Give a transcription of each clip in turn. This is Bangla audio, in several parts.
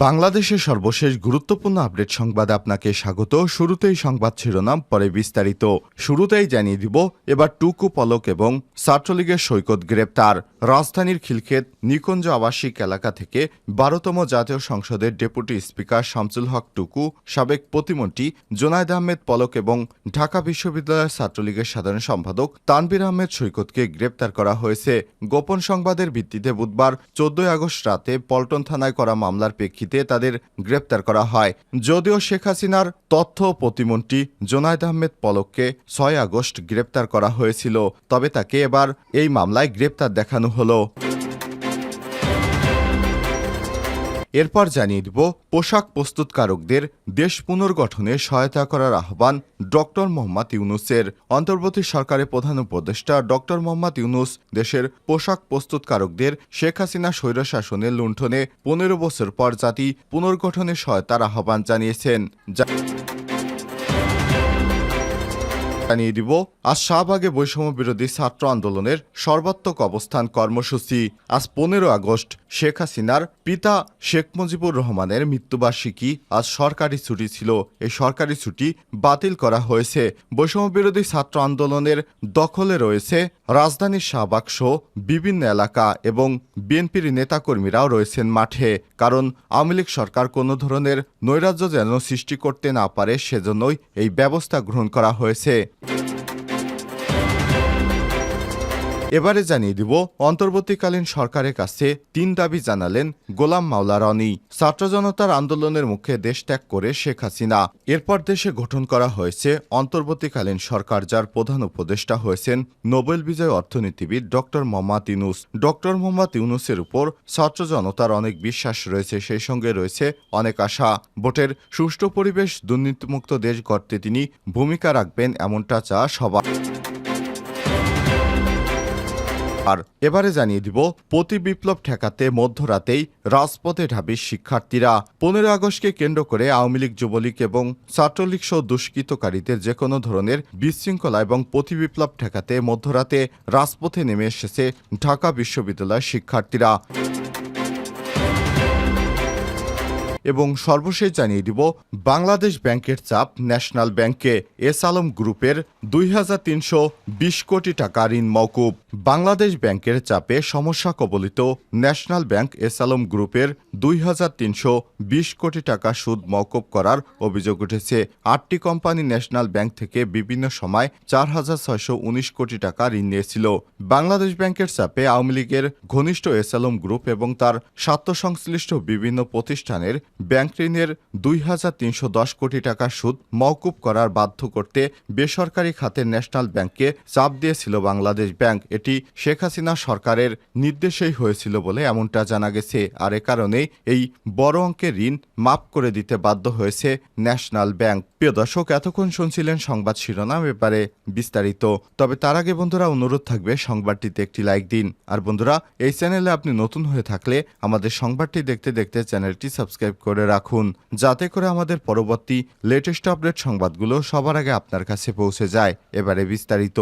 বাংলাদেশের সর্বশেষ গুরুত্বপূর্ণ আপডেট সংবাদে আপনাকে স্বাগত। শুরুতেই সংবাদ শিরোনাম, পরে বিস্তারিত। শুরুতেই জানিয়ে দিব, এবার টুকু পলক এবং ছাত্রলীগের সৈকত গ্রেপ্তার। রাজধানীর খিলক্ষেত, নিকুঞ্জ আবাসিক এলাকা থেকে বারোতম জাতীয় সংসদের ডেপুটি স্পিকার শামসুল হক টুকু, সাবেক প্রতিমন্ত্রী জোনায়দ আহমেদ পলক এবং ঢাকা বিশ্ববিদ্যালয়ের ছাত্রলীগের সাধারণ সম্পাদক তানবির আহমেদ সৈকতকে গ্রেপ্তার করা হয়েছে। গোপন সংবাদের ভিত্তিতে বুধবার চোদ্দই আগস্ট রাতে পল্টন থানায় করা মামলার প্রেক্ষিতে তাদের গ্রেপ্তার করা হয়। যদিও শেখ হাসিনার তথ্য প্রতিমন্ত্রী জোনায়দ আহমেদ পলককে ছয় আগস্ট গ্রেপ্তার করা হয়েছিল, তবে তাকে এবার এই মামলায় গ্রেপ্তার দেখানো হলো। এরপর জানিয়ে দিব, পোশাক প্রস্তুতকারকদের দেশ পুনর্গঠনে সহায়তা করার আহ্বান ডক্টর মোহাম্মদ ইউনুসের। অন্তর্বর্তী সরকারের প্রধান উপদেষ্টা ডক্টর মোহাম্মদ ইউনুস দেশের পোশাক প্রস্তুতকারকদের শেখ হাসিনা স্বৈরশাসনের লুণ্ঠনে পনেরো বছর পর জাতি পুনর্গঠনে সহায়তার আহ্বান জানিয়েছেন। জানিয়ে দিব, আজ শাহবাগে বৈষম্য বিরোধী ছাত্র আন্দোলনের সর্বাত্মক অবস্থান কর্মসূচি। আজ পনেরো আগস্ট, শেখ হাসিনার পিতা শেখ মুজিবুর রহমানের মৃত্যুবার্ষিকী আজ সরকারি ছুটি ছিল। এই সরকারি ছুটি বাতিল করা হয়েছে। বৈষম্য বিরোধী ছাত্র আন্দোলনের দখলে রয়েছে রাজধানীর শাহবাগ সহ বিভিন্ন এলাকা এবং বিএনপির নেতাকর্মীরাও রয়েছেন মাঠে। কারণ আওয়ামী লীগ সরকার কোনো ধরনের নৈরাজ্য যেন সৃষ্টি করতে না পারে, সেজন্যই এই ব্যবস্থা গ্রহণ করা হয়েছে। এবারে জানিয়ে দিব, অন্তর্বর্তীকালীন সরকারের কাছে তিন দাবি জানালেন গোলাম মাওলা রনি। ছাত্র জনতার আন্দোলনের মুখে দেশ ত্যাগ করে শেখ হাসিনা। এরপর দেশে গঠন করা হয়েছে অন্তর্বর্তীকালীন সরকার, যার প্রধান উপদেষ্টা হয়েছেন নোবেল বিজয় অর্থনীতিবিদ ডক্টর মোহাম্মদ ইউনুস। ডক্টর মোহাম্মদ ইউনুসের উপর ছাত্র জনতার অনেক বিশ্বাস রয়েছে, সেই সঙ্গে রয়েছে অনেক আশা। ভোটের সুষ্ঠু পরিবেশ দুর্নীতিমুক্ত দেশ গড়তে তিনি ভূমিকা রাখবেন এমনটা চা সবার। আর এবারে জানিয়ে দিব, প্রতি বিপ্লব ঠেকাতে মধ্যরাতেই রাজপথে ঢাবির শিক্ষার্থীরা। পনেরো আগস্টকে কেন্দ্র করে আওয়ামী লীগ যুবলীগ এবং ছাত্রলীগ সহ দুষ্কৃতকারীদের যে কোনো ধরনের বিশৃঙ্খলা এবং প্রতি বিপ্লব ঠেকাতে মধ্যরাতে রাজপথে নেমে এসেছে ঢাকা বিশ্ববিদ্যালয়ের শিক্ষার্থীরা। এবং সর্বশেষ জানিয়ে দিব, বাংলাদেশ ব্যাংকের চাপ ন্যাশনাল ব্যাংকে এস আলম গ্রুপের দুই হাজার তিনশো বিশ কোটি টাকা ঋণ মওকুব বাংলাদেশ ব্যাংকের চাপে সমস্যা কবলিত ন্যাশনাল ব্যাংক এস আলম গ্রুপের দুই হাজার তিনশো বিশ কোটি টাকা সুদ মওকুব করার অভিযোগ উঠেছে। আটটি কোম্পানি ন্যাশনাল ব্যাংক থেকে বিভিন্ন সময় চার হাজার ছয়শো উনিশ কোটি টাকা ঋণ নিয়েছিল। বাংলাদেশ ব্যাংকের চাপে আওয়ামী লীগের ঘনিষ্ঠ এস আলম গ্রুপ এবং তার স্বার্থ সংশ্লিষ্ট বিভিন্ন প্রতিষ্ঠানের ব্যাংক ঋণের দুই হাজার তিনশো দশ কোটি টাকা সুদ মওকুব করার বাধ্য করতে বেসরকারি খাতের ন্যাশনাল ব্যাংককে চাপ দিয়েছিল বাংলাদেশ ব্যাংক। এটি শেখ হাসিনা সরকারের নির্দেশেই হয়েছিল বলে এমনটা জানা গেছে। আর এ কারণেই এই বড় অঙ্কের ঋণ মাফ করে দিতে বাধ্য হয়েছে ন্যাশনাল ব্যাংক। প্রিয় দর্শক, এতক্ষণ শুনছিলেন সংবাদ শিরোনাম ব্যাপারে বিস্তারিত। তবে তার আগে বন্ধুরা, অনুরোধ থাকবে সংবাদটিতে একটি লাইক দিন। আর বন্ধুরা, এই চ্যানেলে আপনি নতুন হয়ে থাকলে আমাদের সংবাদটি দেখতে দেখতে চ্যানেলটি সাবস্ক্রাইব করে রাখুন, যাতে করে আমাদের পরবর্তী লেটেস্ট আপডেট সংবাদগুলো সবার আগে আপনার কাছে পৌঁছে যায়। এবারে বিস্তারিত।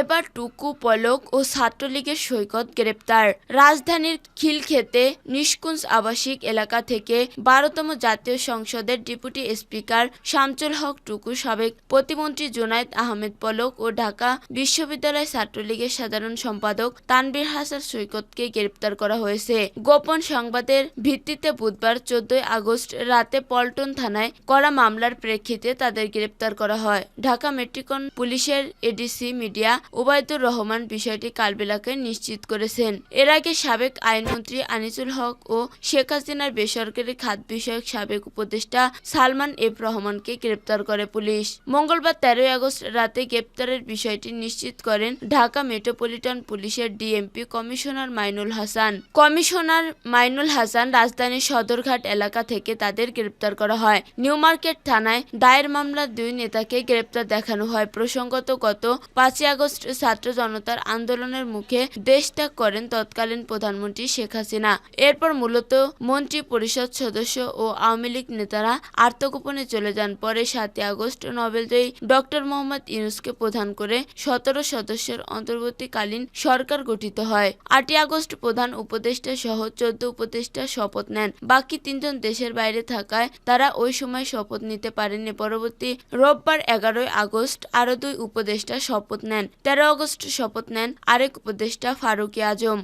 এবার টুকু, পলক ও ছাত্রলীগের সৈকত গ্রেপ্তার। রাজধানীর খিলক্ষেতে নিষ্কুঞ্জ আবাসিক এলাকা থেকে বারোতম জাতীয় সংসদের ডেপুটি স্পিকার শামচুল হক টুকু সাবেক প্রতিমন্ত্রী জোনায়েদ আহমেদ পলক ও ঢাকা বিশ্ববিদ্যালয় ছাত্রলীগের সাধারণ সম্পাদক তানবীর হাসান সৈকতকে গ্রেপ্তার করা হয়েছে। গোপন সংবাদের ভিত্তিতে বুধবার চোদ্দই আগস্ট রাতে পল্টন থানায় করা মামলার প্রেক্ষিতে তাদের গ্রেপ্তার করা হয়। ঢাকা মেট্রিকন পুলিশের এডিসি মিডিয়া ওবায়দুর রহমান বিষয়টি কালবেলাকে নিশ্চিত করেছেন। এর আগে সাবেক আইনমন্ত্রী আনিসুল হক ও শেখ হাসিনার বেসরকারি খাত বিষয়ক সাবেক উপদেষ্টা সালমান এফ রহমানকে গ্রেপ্তার করে পুলিশ। মঙ্গলবার তেরোই আগস্ট রাতে গ্রেপ্তারের বিষয়টি নিশ্চিত করেন ঢাকা মেট্রোপলিটন পুলিশের DMP commissioner Mainul Hasan. Commissioner Mainul Hasan রাজধানীর সদরঘাট এলাকা থেকে তাদের গ্রেপ্তার করা হয়। নিউ মার্কেট থানায় দায়ের মামলার দুই নেতাকে গ্রেপ্তার দেখানো হয়। প্রসঙ্গত গত পাঁচই আগস্ট আগস্ট ছাত্র জনতার আন্দোলনের মুখে দেশ ত্যাগ করেন তৎকালীন প্রধানমন্ত্রী শেখ হাসিনা। এরপর মূলত মন্ত্রী পরিষদ সদস্য ও আওয়ামী লীগ নেতারা আত্মগোপনে চলে যান। পরে সাতই আগস্ট নোবেলজয়ী ডক্টর মোহাম্মদ ইউনুসকে প্রধান করে সতেরো সদস্যের অন্তর্বর্তীকালীন সরকার গঠিত হয়। আটই আগস্ট প্রধান উপদেষ্টা সহ চোদ্দ উপদেষ্টা শপথ নেন। বাকি তিনজন দেশের বাইরে থাকায় তারা ওই সময় শপথ নিতে পারেননি। পরবর্তী রোববার এগারোই আগস্ট আরও দুই উপদেষ্টা শপথ নেন। তেরো আগস্ট শপথ নেন আরেক উপদেষ্টা ফারুকি আজম।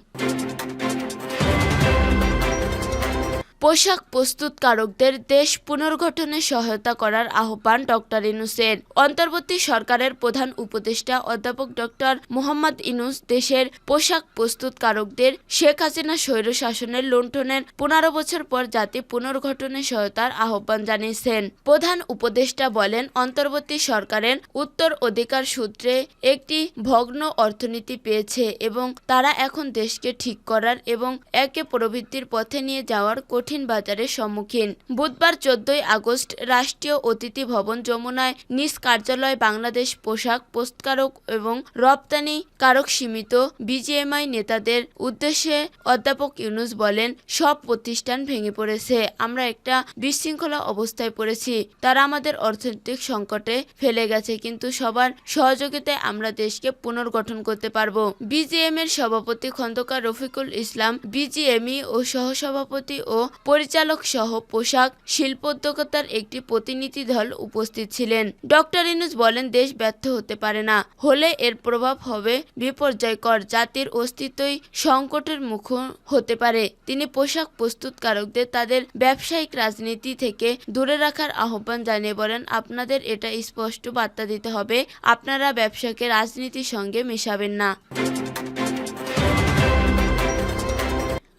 পোশাক প্রস্তুতকারকদের দেশ পুনর্গঠনে সহায়তা করার আহ্বান ডক্টর ইনুসের অন্তর্বর্তী সরকারের প্রধান উপদেষ্টা অধ্যাপক ডক্টর মোহাম্মদ ইনুস দেশের পোশাক প্রস্তুতকারকদের শেখ হাসিনা স্বৈর শাসনের লুণ্ঠনের পনেরো বছর পর জাতি পুনর্গঠনে সহায়তার আহ্বান জানিয়েছেন। প্রধান উপদেষ্টা বলেন, অন্তর্বর্তী সরকারের উত্তর অধিকার সূত্রে একটি ভগ্ন অর্থনীতি পেয়েছে এবং তারা এখন দেশকে ঠিক করার এবং একে প্রবৃত্তির পথে নিয়ে যাওয়ার কঠিন বাজারের সম্মুখীন। বুধবার চোদ্দই আগস্ট রাষ্ট্রীয় অতিথি ভবন যমুনায় নিজ কার্যালয় বাংলাদেশ পোশাক পোস্টকারক এবং রপ্তানি কারক সীমিত বিজিএমআই নেতাদের উদ্দেশ্যে অধ্যাপক ইউনুস বলেন, সব প্রতিষ্ঠান ভেঙে পড়েছে। আমরা একটা বিশৃঙ্খলা অবস্থায় পড়েছি। তারা আমাদের অর্থনৈতিক সংকটে ফেলে গেছে, কিন্তু সবার সহযোগিতায় আমরা দেশকে পুনর্গঠন করতে পারব। বিজিএম এর সভাপতি খন্দকার রফিকুল ইসলাম, বিজিএমই ও সহসভাপতি ও পরিচালক সহ পোশাক শিল্পোদ্যোক্তার একটি প্রতিনিধি দল উপস্থিত ছিলেন। ডক্টর ইনুস বলেন, দেশ ব্যর্থ হতে পারে না। হলে এর প্রভাব হবে বিপর্যয়কর। জাতির অস্তিত্বই সংকটের মুখ হতে পারে। তিনি পোশাক প্রস্তুতকারকদের, তাদের ব্যবসায়িক রাজনীতি থেকে দূরে রাখার আহ্বান জানিয়ে বলেন, আপনাদের এটা স্পষ্ট বার্তা দিতে হবে, আপনারা ব্যবসাকে রাজনীতির সঙ্গে মেশাবেন না।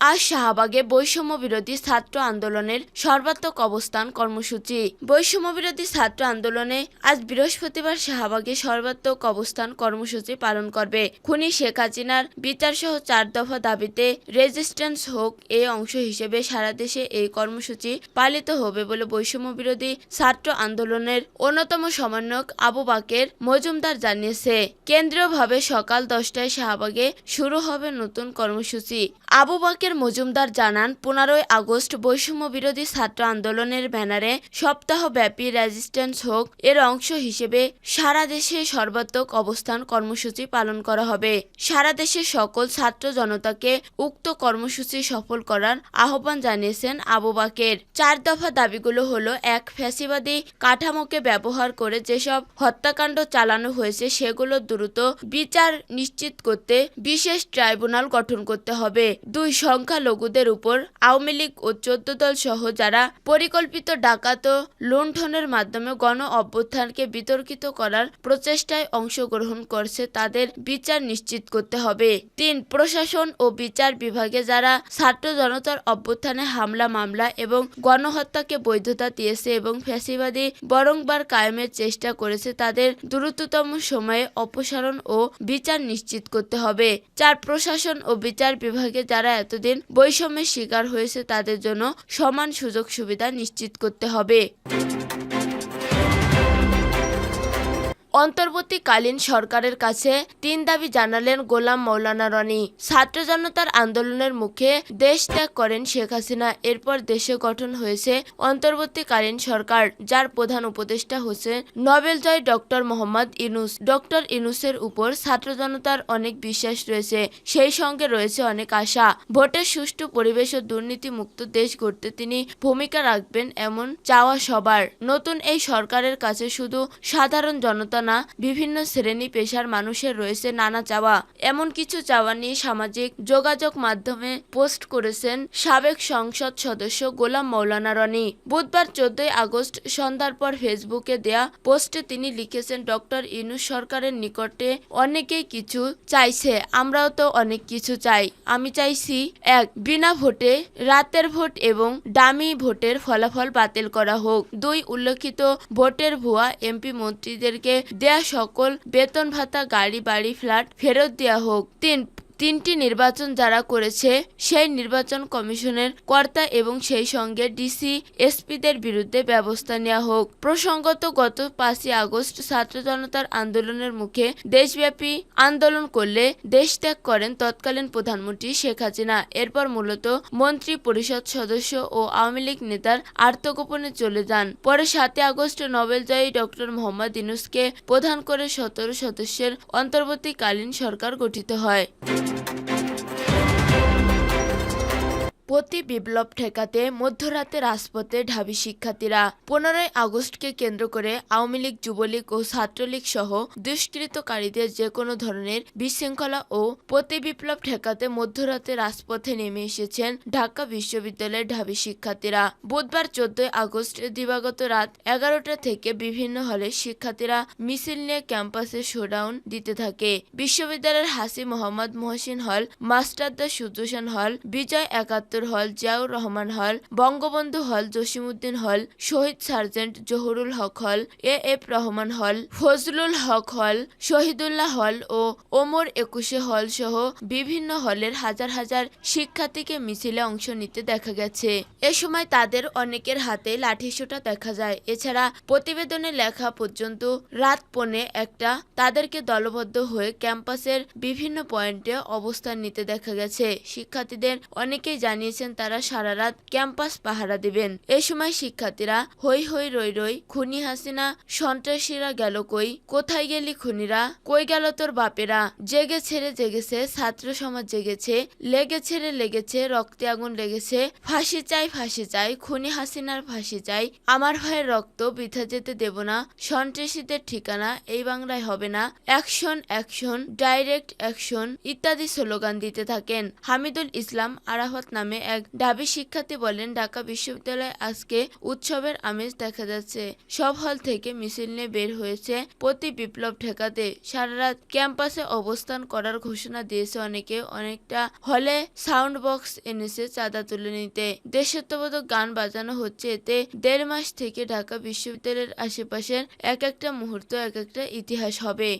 আজ শাহবাগে বৈষম্য বিরোধী ছাত্র আন্দোলনের সর্বাত্মক অবস্থান কর্মসূচি। বৈষম্য বিরোধী ছাত্র আন্দোলনে আজ বৃহস্পতিবার শাহবাগে সর্বাত্মক অবস্থান কর্মসূচি পালন করবে। খুনি শেখ হাসিনার বিচার সহ চার দফা দাবিতে রেজিস্ট্যান্স হোক এ অংশ হিসেবে সারা দেশে এই কর্মসূচি পালিত হবে বলে বৈষম্য বিরোধী ছাত্র আন্দোলনের অন্যতম সমন্বয়ক আবু বাকের মজুমদার জানিয়েছে। কেন্দ্রীয়ভাবে সকাল দশটায় শাহবাগে শুরু হবে নতুন কর্মসূচি। আবু বাকের মজুমদার জানান, পনেরোই আগস্ট বৈষম্য বিরোধী ছাত্র আন্দোলনের ব্যানারে সপ্তাহব্যাপী রেজিস্ট্যান্স হোক, এর অংশ হিসেবে সারা দেশে সর্বাত্মক অবস্থান কর্মসূচি পালন করা হবে। সারা দেশের সকল ছাত্র জনতাকে উক্ত কর্মসূচি সফল করার আহ্বান জানিয়েছেন আবু বাকের। চার দফা দাবিগুলো হলো, এক, ফ্যাসিবাদী কাঠামোকে ব্যবহার করে যেসব হত্যাকাণ্ড চালানো হয়েছে, সেগুলো দ্রুত বিচার নিশ্চিত করতে বিশেষ ট্রাইব্যুনাল গঠন করতে হবে। দুই সংখ্যালঘুদের উপর আওয়ামী লীগ ও চোদ্দ দল সহ যারা পরিকল্পিত ডাকাত লুণ্ঠনের মাধ্যমে গণ অভ্যুত্থানকে বিতর্কিত করার প্রচেষ্টায় অংশগ্রহণ করছে তাদের বিচার নিশ্চিত করতে হবে। তিন, প্রশাসন ও বিচার বিভাগে যারা ছাত্র জনতার অভ্যুত্থানে হামলা, মামলা এবং গণহত্যাকে বৈধতা দিয়েছে এবং ফ্যাসিবাদী বরংবার কায়েমের চেষ্টা করেছে, তাদের দ্রুততম সময়ে অপসারণ ও বিচার নিশ্চিত করতে হবে। চার, প্রশাসন ও বিচার বিভাগে যারা এতদিন বৈষম্যের শিকার হয়েছে তাদের জন্য সমান সুযোগ সুবিধা নিশ্চিত করতে হবে। অন্তর্বর্তীকালীন সরকারের কাছে তিন দাবি জানালেন গোলাম মৌলানা রনি। ছাত্র জনতার আন্দোলনের মুখে দেশ ত্যাগ করেন শেখ হাসিনা। এরপর দেশে গঠন হয়েছে অন্তর্বর্তীকালীন সরকার, যার প্রধান উপদেষ্টা হচ্ছেন নোবেলজয় ডক্টর মোহাম্মদ ইনুস ডক্টর ইনুসের উপর ছাত্র জনতার অনেক বিশ্বাস রয়েছে, সেই সঙ্গে রয়েছে অনেক আশা। ভোটের সুষ্ঠু পরিবেশ ও দুর্নীতি মুক্ত দেশ গড়তে তিনি ভূমিকা রাখবেন এমন চাওয়া সবার। নতুন এই সরকারের কাছে শুধু সাধারণ জনতা না বিভিন্ন শ্রেণি পেশার মানুষের রয়েছে নানা চাওয়া। এমন কিছু চাওয়া নিয়ে সামাজিক যোগাযোগ মাধ্যমে পোস্ট করেছেন সাবেক সংসদ সদস্য গোলাম মৌলানা রনি। বুধবার চোদ্দই আগস্ট সন্ধ্যার পর ফেসবুকে দেয়া পোস্টে তিনি লিখেছেন, ডক্টর ইনুস সরকারের নিকটে অনেকেই কিছু চাইছে, আমরাও তো অনেক কিছু চাই। আমি চাইছি, এক, বিনা ভোটে রাতের ভোট এবং ডামি ভোটের ফলাফল বাতিল করা হোক। দুই, উল্লেখিত ভোটের ভুয়া এমপি মন্ত্রীদেরকে দেয়া সকল বেতন ভাতা গাড়ি বাড়ি ফ্ল্যাট ফেরত দেয়া হোক। তিন তিনটি নির্বাচন যারা করেছে, সেই নির্বাচন কমিশনের কর্তা এবং সেই সঙ্গে ডিসি, এসপিদের বিরুদ্ধে ব্যবস্থা নেওয়া হোক। প্রসঙ্গত, গত পাঁচই আগস্ট ছাত্র জনতার আন্দোলনের মুখে দেশব্যাপী আন্দোলন করলে দেশ ত্যাগ করেন তৎকালীন প্রধানমন্ত্রী শেখ হাসিনা। এরপর মূলত মন্ত্রী পরিষদ সদস্য ও আওয়ামী লীগ নেতার আত্মগোপনে চলে যান। পরে সাতই আগস্ট নোবেলজয়ী ডক্টর মোহাম্মদ ইনুসকে প্রধান করে সতেরো সদস্যের অন্তর্বর্তীকালীন সরকার গঠিত হয়। Thank you. প্রতি বিপ্লব ঠেকাতে মধ্যরাতে রাজপথে ঢাবি শিক্ষার্থীরা পনেরোই আগস্টকে কেন্দ্র করে আওয়ামী লীগ, যুবলীগ ও ছাত্রলীগ সহ দুষ্কৃতকারীদের যে কোনো ধরনের বিশৃঙ্খলা ও প্রতি বিপ্লব ঠেকাতে মধ্যরাতে রাজপথে নেমে এসেছেন ঢাকা বিশ্ববিদ্যালয়ের ঢাবি শিক্ষার্থীরা। বুধবার চোদ্দই আগস্ট দিবাগত রাত এগারোটা থেকে বিভিন্ন হলে শিক্ষার্থীরা মিছিল নিয়ে ক্যাম্পাসে শোডাউন দিতে থাকে। বিশ্ববিদ্যালয়ের হাসি মোহাম্মদ মহসিন হল, মাস্টারদা সুদূষণ হল, বিজয় একাত্তর হল, জিয়াউর রহমান হল, বঙ্গবন্ধু হল, জসিমউদ্দিন হল, শহীদ সার্জেন্ট জহুরুল হক হল, এ এফ রহমান হল, ফজলুল হক হল, শহীদুল্লাহ হল ও ওমর একুশে হল সহ বিভিন্ন হলের হাজার হাজার শিক্ষার্থীকে মিছিলে অংশ নিতে দেখা গেছে। এ সময় তাদের অনেকের হাতে লাঠিসোঁটা দেখা যায়। এছাড়া প্রতিবেদনে লেখা পর্যন্ত রাত পনে একটা তাদেরকে দলবদ্ধ হয়ে ক্যাম্পাসের বিভিন্ন পয়েন্টে অবস্থান নিতে দেখা গেছে। শিক্ষার্থীদের অনেকেই জানিয়েছেন তারা সারা রাত ক্যাম্পাস পাহারা দেবেন। এ সময় শিক্ষার্থীরা হই হই রই রই খুনি হাসিনা, সন্ত্রাসীরা গেল কই? কোথায় গেলি খুনিরা? কই গেল তোর বাপেরা? জেগে ছেড়ে জেগেছে, ছাত্র সমাজ জেগেছে, লেগে ছেড়ে লেগেছে, রক্তে আগুন লেগেছে। ফাঁসি চাই ফাঁসি চাই, খুনি হাসিনার ফাঁসি চাই। আমার ভাইয়ের রক্ত বৃথা যেতে দেব না, সন্ত্রাসীদের ঠিকানা এই বাংলায় হবে না। অ্যাকশন অ্যাকশন, ডাইরেক্ট অ্যাকশন ইত্যাদি স্লোগান দিতে থাকেন। হামিদুল ইসলাম আরাফাত নামে এক ডাবি শিক্ষার্থী বলেন, ঢাকা বিশ্ববিদ্যালয়ে আজকে উৎসবের আমেজ দেখা যাচ্ছে। সব হল থেকে মিছিল নিয়ে বের হয়েছে প্রতি বিপ্লব ঠেকাতে। সারা রাত ক্যাম্পাসে অবস্থান করার ঘোষণা দিয়েছে অনেকে। অনেকটা হলে সাউন্ড বক্স এনেছে চাঁদা তুলে নিতে। দেশাত্মবোধক গান বাজানো হচ্ছে। এতে দেড় মাস থেকে ঢাকা বিশ্ববিদ্যালয়ের আশেপাশের এক একটা মুহূর্ত, এক একটা ইতিহাস হবে।